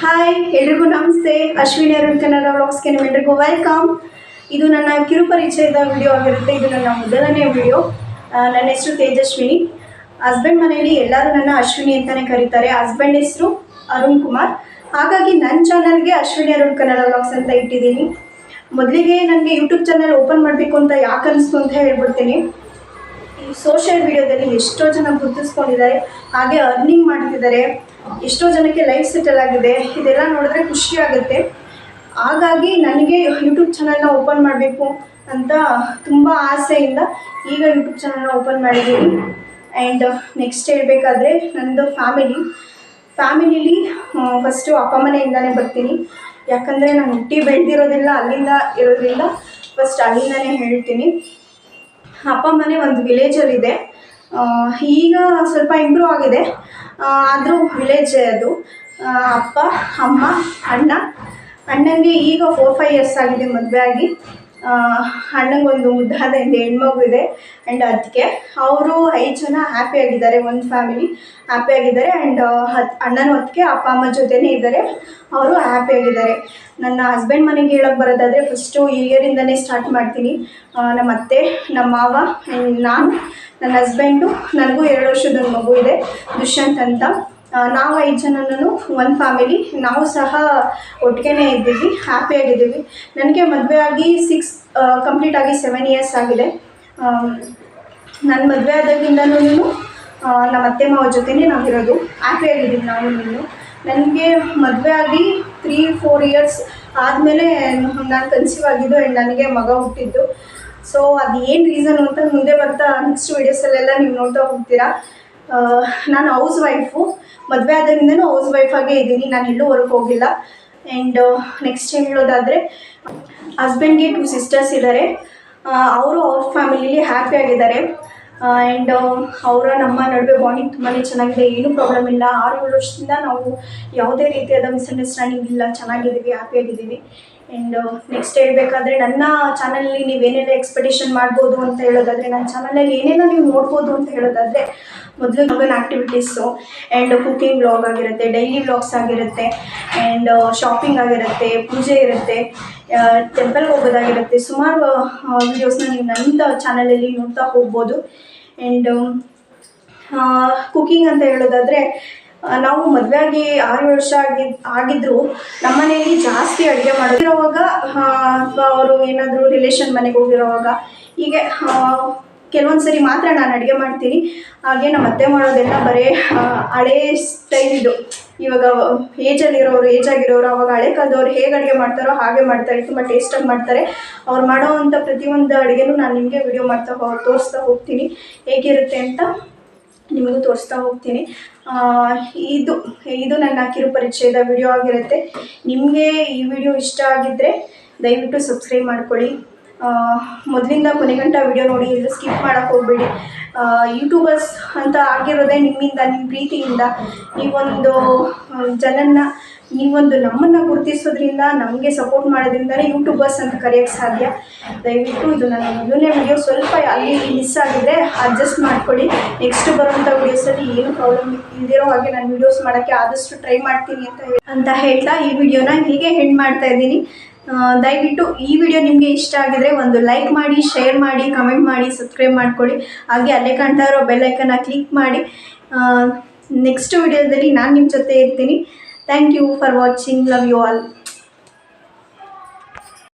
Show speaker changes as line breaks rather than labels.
Hi ಎಲ್ರಿಗೂ ನಮಸ್ತೆ. ಅಶ್ವಿನಿ ಅರುಣ್ ಕನ್ನಡ ವ್ಲಾಗ್ಸ್ಗೆ ನಿಮ್ಮೆಲ್ರಿಗೂ ವೆಲ್ಕಮ್ ಇದು ನನ್ನ ಕಿರುಪರಿಚಯದ ವಿಡಿಯೋ ಆಗಿರುತ್ತೆ. ಇದು ನನ್ನ ಮೊದಲನೇ ವಿಡಿಯೋ ನನ್ನ ಹೆಸರು ತೇಜಸ್ವಿನಿ. ಹಸ್ಬೆಂಡ್ ಮನೆಯಲ್ಲಿ ಎಲ್ಲರೂ ನನ್ನ ಅಶ್ವಿನಿ ಅಂತಲೇ ಕರೀತಾರೆ. ಹಸ್ಬೆಂಡ್ ಹೆಸರು ಅರುಣ್ ಕುಮಾರ್. ಹಾಗಾಗಿ ನನ್ನ ಚಾನಲ್ಗೆ ಅಶ್ವಿನಿ ಅರುಣ್ ಕನ್ನಡ ವ್ಲಾಗ್ಸ್ ಅಂತ ಇಟ್ಟಿದ್ದೀನಿ. ಮೊದಲಿಗೆ ನನಗೆ ಯೂಟ್ಯೂಬ್ ಚಾನಲ್ ಓಪನ್ ಮಾಡಬೇಕು ಅಂತ ಯಾಕೆ ಅನಿಸ್ತು ಅಂತ ಹೇಳ್ಬಿಡ್ತೀನಿ. ಸೋಷಿಯಲ್ ಮೀಡಿಯಾದಲ್ಲಿ ಎಷ್ಟೋ ಜನ ಗುರುತಿಸ್ಕೊಂಡಿದ್ದಾರೆ, ಹಾಗೆ ಅರ್ನಿಂಗ್ ಮಾಡ್ತಿದ್ದಾರೆ, ಎಷ್ಟೋ ಜನಕ್ಕೆ ಲೈಫ್ ಸೆಟಲ್ ಆಗಿದೆ, ಇದೆಲ್ಲ ನೋಡಿದ್ರೆ ಖುಷಿ ಆಗುತ್ತೆ. ಹಾಗಾಗಿ ನನಗೆ ಯೂಟ್ಯೂಬ್ ಚಾನಲ್ನ ಓಪನ್ ಮಾಡಬೇಕು ಅಂತ ತುಂಬ ಆಸೆಯಿಂದ ಈಗ ಯೂಟ್ಯೂಬ್ ಚಾನಲ್ನ ಓಪನ್ ಮಾಡಿದ್ದೀನಿ. ಆ್ಯಂಡ್ ನೆಕ್ಸ್ಟ್ ಹೇಳಬೇಕಾದ್ರೆ ನನ್ನದು ಫ್ಯಾಮಿಲಿ ಫ್ಯಾಮಿಲಿಲಿ ಫಸ್ಟು ಅಪ್ಪ ಮನೆಯಿಂದನೇ ಬರ್ತೀನಿ. ಯಾಕಂದರೆ ನಾನು ಹುಟ್ಟಿ ಬೆಳೆದಿರೋದಿಲ್ಲ, ಅಲ್ಲಿಂದ ಇರೋದ್ರಿಂದ ಫಸ್ಟ್ ಅಲ್ಲಿಂದನೇ ಹೇಳ್ತೀನಿ. ಅಪ್ಪ ಮನೆ ಒಂದು ವಿಲೇಜಲ್ಲಿದೆ ಈಗ ಸ್ವಲ್ಪ ಇಂಪ್ರೂವ್ ಆಗಿದೆ. ಆದರೂ ವಿಲೇಜೇ ಅದು. ಅಪ್ಪ, ಅಮ್ಮ, ಅಣ್ಣ. ಅಣ್ಣನಿಗೆ ಈಗ ಫೋರ್ ಫೈವ್ ಇಯರ್ಸ್ ಆಗಿದೆ ಮದುವೆ ಆಗಿ. ಅಣ್ಣಂಗೆ ಒಂದು ಮುದ್ದಾದ ಒಂದು ಹೆಣ್ಮಗು ಇದೆ ಆ್ಯಂಡ್ ಅದಕ್ಕೆ ಅವರು ಐದು ಜನ ಹ್ಯಾಪಿ ಆಗಿದ್ದಾರೆ ಒಂದು ಫ್ಯಾಮಿಲಿ ಹ್ಯಾಪಿ ಆಗಿದ್ದಾರೆ ಆ್ಯಂಡ್ ಹತ್, ಅಣ್ಣನ ಹೊತ್ತಿಗೆ ಅಪ್ಪ, ಅಮ್ಮ ಜೊತೆನೇ ಇದ್ದಾರೆ. ಅವರು ಹ್ಯಾಪಿ ಆಗಿದ್ದಾರೆ. ನನ್ನ ಹಸ್ಬೆಂಡ್ ಮನೆಗೆ ಹೇಳೋಕ್ಕೆ ಬರೋದಾದರೆ ಫಸ್ಟು ಹಿರಿಯರಿಂದನೇ ಸ್ಟಾರ್ಟ್ ಮಾಡ್ತೀನಿ. ನಮ್ಮ ಅತ್ತೆ, ನಮ್ಮ ಮಾವ ನಾನು, ನನ್ನ ಹಸ್ಬೆಂಡು ನನಗೂ ಎರಡು ವರ್ಷದ ಮಗು ಇದೆ, ದುಷ್ಯಂತ್ ಅಂತ. ನಾವು ಐದು ಜನನೂ ಒಂದು ಫ್ಯಾಮಿಲಿ ನಾವು ಸಹ ಒಟ್ಟಿಗೆ ಇದ್ದೀವಿ ಹ್ಯಾಪಿಯಾಗಿದ್ದೀವಿ ನನಗೆ ಮದುವೆ ಆಗಿ ಸಿಕ್ಸ್ ಕಂಪ್ಲೀಟ್ ಆಗಿ ಸೆವೆನ್ ಇಯರ್ಸ್ ಆಗಿದೆ. ನನ್ನ ಮದುವೆ ಆದಾಗಿಂದನೂ ನಮ್ಮ ಅತ್ತೆ ಮಾವ ಜೊತೆನೇ ನಾವಿರೋದು. ಹ್ಯಾಪಿಯಾಗಿದ್ದೀವಿ ನಾವು ನನಗೆ ಮದುವೆ ಆಗಿ ತ್ರೀ ಫೋರ್ ಇಯರ್ಸ್ ಆದಮೇಲೆ ನಾನು ಕನ್ಸೀವ್ ಆಗಿದ್ದು ಆ್ಯಂಡ್ ನನಗೆ ಮಗ ಹುಟ್ಟಿದ್ದು. ಸೊ ಅದು ಏನು ರೀಸನ್ ಅಂತ ಮುಂದೆ ಬರ್ತಾ ನೆಕ್ಸ್ಟ್ ವೀಡಿಯೋಸಲ್ಲೆಲ್ಲ ನೀವು ನೋಡ್ತಾ ಹೋಗ್ತೀರಾ. ನಾನು ಹೌಸ್ ವೈಫು ಮದುವೆ ಆದಾಗಿಂದನೂ ಹೌಸ್ ವೈಫಾಗೇ ಇದ್ದೀನಿ, ನಾನು ಎಲ್ಲೂ ಹೊರಗೆ ಹೋಗಿಲ್ಲ ಆ್ಯಂಡ್ ನೆಕ್ಸ್ಟ್ ಹೇಳೋದಾದರೆ ಹಸ್ಬೆಂಡ್ಗೆ ಟೂ ಸಿಸ್ಟರ್ಸ್ ಇದ್ದಾರೆ ಅವರು ಅವ್ರ ಫ್ಯಾಮಿಲಿಲಿ ಹ್ಯಾಪಿ ಆಗಿದ್ದಾರೆ. ಆ್ಯಂಡ್ ಅವರ ನಮ್ಮ ನಡುವೆ ಬಾಂಡಿಂಗ್ ತುಂಬಾ ಚೆನ್ನಾಗಿದೆ, ಏನೂ ಪ್ರಾಬ್ಲಮ್ ಇಲ್ಲ. ಆರು ಏಳು ವರ್ಷದಿಂದ ನಾವು ಯಾವುದೇ ರೀತಿಯಾದ ಮಿಸ್ಅಂಡರ್ಸ್ಟ್ಯಾಂಡಿಂಗ್ ಇಲ್ಲ. ಚೆನ್ನಾಗಿದ್ದೀವಿ ಹ್ಯಾಪಿಯಾಗಿದ್ದೀವಿ ಆ್ಯಂಡ್ ನೆಕ್ಸ್ಟ್ ಹೇಳಬೇಕಾದ್ರೆ, ನನ್ನ ಚಾನಲಲ್ಲಿ ನೀವೇನೆಲ್ಲ ಎಕ್ಸ್ಪೆಕ್ಟೇಷನ್ ಮಾಡ್ಬೋದು ಅಂತ ಹೇಳೋದಾದರೆ, ನನ್ನ ಚಾನಲಲ್ಲಿ ಏನೇನೋ ನೀವು ನೋಡ್ಬೋದು ಅಂತ ಹೇಳೋದಾದರೆ ಮೊದಲು ಮಗನ ಆ್ಯಕ್ಟಿವಿಟೀಸು ಆ್ಯಂಡ್ ಕುಕಿಂಗ್ ವ್ಲಾಗ್ ಆಗಿರುತ್ತೆ ಡೈಲಿ ವ್ಲಾಗ್ಸ್ ಆಗಿರುತ್ತೆ ಆ್ಯಂಡ್ ಶಾಪಿಂಗ್ ಆಗಿರುತ್ತೆ, ಪೂಜೆ ಇರುತ್ತೆ ಟೆಂಪಲ್ಗೆ ಹೋಗೋದಾಗಿರುತ್ತೆ, ಸುಮಾರು ವೀಡಿಯೋಸ್ನ ನೀವು ನನ್ನ ಚಾನಲಲ್ಲಿ ನೋಡ್ತಾ ಹೋಗ್ಬೋದು ಆ್ಯಂಡ್ ಕುಕಿಂಗ್ ಅಂತ ಹೇಳೋದಾದರೆ ನಾವು ಮದುವೆ ಆಗಿ ಆರು ವರ್ಷ ಆಗಿ, ಆಗಿದ್ರು, ನಮ್ಮ ಮನೆಯಲ್ಲಿ ಜಾಸ್ತಿ ಅಡುಗೆ ಮಾಡಿರೋವಾಗ ಅಥವಾ ಅವರು ಏನಾದರೂ ರಿಲೇಷನ್ ಮನೆಗೆ ಹೋಗಿರೋವಾಗ, ಹೀಗೆ ಕೆಲವೊಂದು ಸರಿ ಮಾತ್ರ ನಾನು ಅಡುಗೆ ಮಾಡ್ತೀನಿ. ಹಾಗೆ ನಮ್ಮ ಅತ್ತೆ ಮಾಡೋದೆಲ್ಲ ಬರೀ ಹಳೇ ಸ್ಟೈಲ್ ಇದು. ಇವಾಗ ಏಜಲ್ಲಿರೋರು ಏಜ್ ಆಗಿರೋರು ಅವಾಗ ಹಳೆ ಕಾಲದವ್ರು ಹೇಗೆ ಅಡುಗೆ ಮಾಡ್ತಾರೋ ಹಾಗೆ ಮಾಡ್ತಾರೆ. ತುಂಬ ಟೇಸ್ಟಾಗಿ ಮಾಡ್ತಾರೆ. ಅವ್ರು ಮಾಡೋ ಅಂಥ ಪ್ರತಿಯೊಂದು ಅಡುಗೆನೂ ನಾನು ನಿಮಗೆ ವಿಡಿಯೋ ಮಾಡ್ತಾ ಹೋ, ತೋರಿಸ್ತಾ ಹೋಗ್ತೀನಿ. ಹೇಗಿರುತ್ತೆ ಅಂತ ನಿಮಗೂ ತೋರಿಸ್ತಾ ಹೋಗ್ತೀನಿ. ಇದು ಇದು ನನ್ನ ಕಿರು ಪರಿಚಯದ ವಿಡಿಯೋ ಆಗಿರುತ್ತೆ. ನಿಮಗೆ ಈ ವಿಡಿಯೋ ಇಷ್ಟ ಆಗಿದ್ದರೆ ದಯವಿಟ್ಟು ಸಬ್ಸ್ಕ್ರೈಬ್ ಮಾಡ್ಕೊಳ್ಳಿ. ಮೊದಲಿಂದ ಕೊನೆಗಂಟ ವಿಡಿಯೋ ನೋಡಿ ಎಲ್ಲೂ ಸ್ಕಿಪ್ ಮಾಡೋಕ್ಕೆ ಹೋಗಬೇಡಿ. ಯೂಟ್ಯೂಬರ್ಸ್ ಅಂತ ಆಗಿರೋದೇ ನಿಮ್ಮಿಂದ ನಿಮ್ಮ ಪ್ರೀತಿಯಿಂದ. ನೀವೊಂದು ಜನನ್ನ, ನೀವೊಂದು ನಮ್ಮನ್ನು ಗುರುತಿಸೋದ್ರಿಂದ, ನಮಗೆ ಸಪೋರ್ಟ್ ಮಾಡೋದ್ರಿಂದಲೇ ಯೂಟ್ಯೂಬರ್ಸ್ ಅಂತ ಕರೆಯೋಕ್ಕೆ ಸಾಧ್ಯ. ದಯವಿಟ್ಟು ಇದು ನನ್ನ ಮೊದಲನೇ ವಿಡಿಯೋ ಸ್ವಲ್ಪ ಅಲ್ಲಿ ಮಿಸ್ ಆಗಿದೆ ಅಡ್ಜಸ್ಟ್ ಮಾಡ್ಕೊಳ್ಳಿ. ನೆಕ್ಸ್ಟ್ ಬರುವಂಥ ವಿಡಿಯೋಸಲ್ಲಿ ಏನು ಪ್ರಾಬ್ಲಮ್ ಇಲ್ದಿರೋ ಹಾಗೆ ನಾನು ವಿಡಿಯೋಸ್ ಮಾಡೋಕ್ಕೆ ಆದಷ್ಟು ಟ್ರೈ ಮಾಡ್ತೀನಿ ಅಂತ ಅಂತ ಹೇಳ್ತಾ ಈ ವಿಡಿಯೋನ ಹೀಗೆ ಹೆಂಡ್ ಮಾಡ್ತಾ ಇದ್ದೀನಿ. ದಯವಿಟ್ಟು ಈ ವಿಡಿಯೋ ನಿಮಗೆ ಇಷ್ಟ ಆಗಿದ್ರೆ ಒಂದು ಲೈಕ್ ಮಾಡಿ, ಶೇರ್ ಮಾಡಿ, ಕಮೆಂಟ್ ಮಾಡಿ, ಸಬ್ಸ್ಕ್ರೈಬ್ ಮಾಡ್ಕೊಳ್ಳಿ. ಹಾಗೆ ಅಲ್ಲೇ ಕಾಣ್ತಾ ಇರೋ ಬೆಲ್ಲೈಕನ್ನ ಕ್ಲಿಕ್ ಮಾಡಿ. ನೆಕ್ಸ್ಟ್ ವಿಡಿಯೋದಲ್ಲಿ ನಾನು ನಿಮ್ಮ ಜೊತೆ ಇರ್ತೀನಿ. Thank you for watching love you all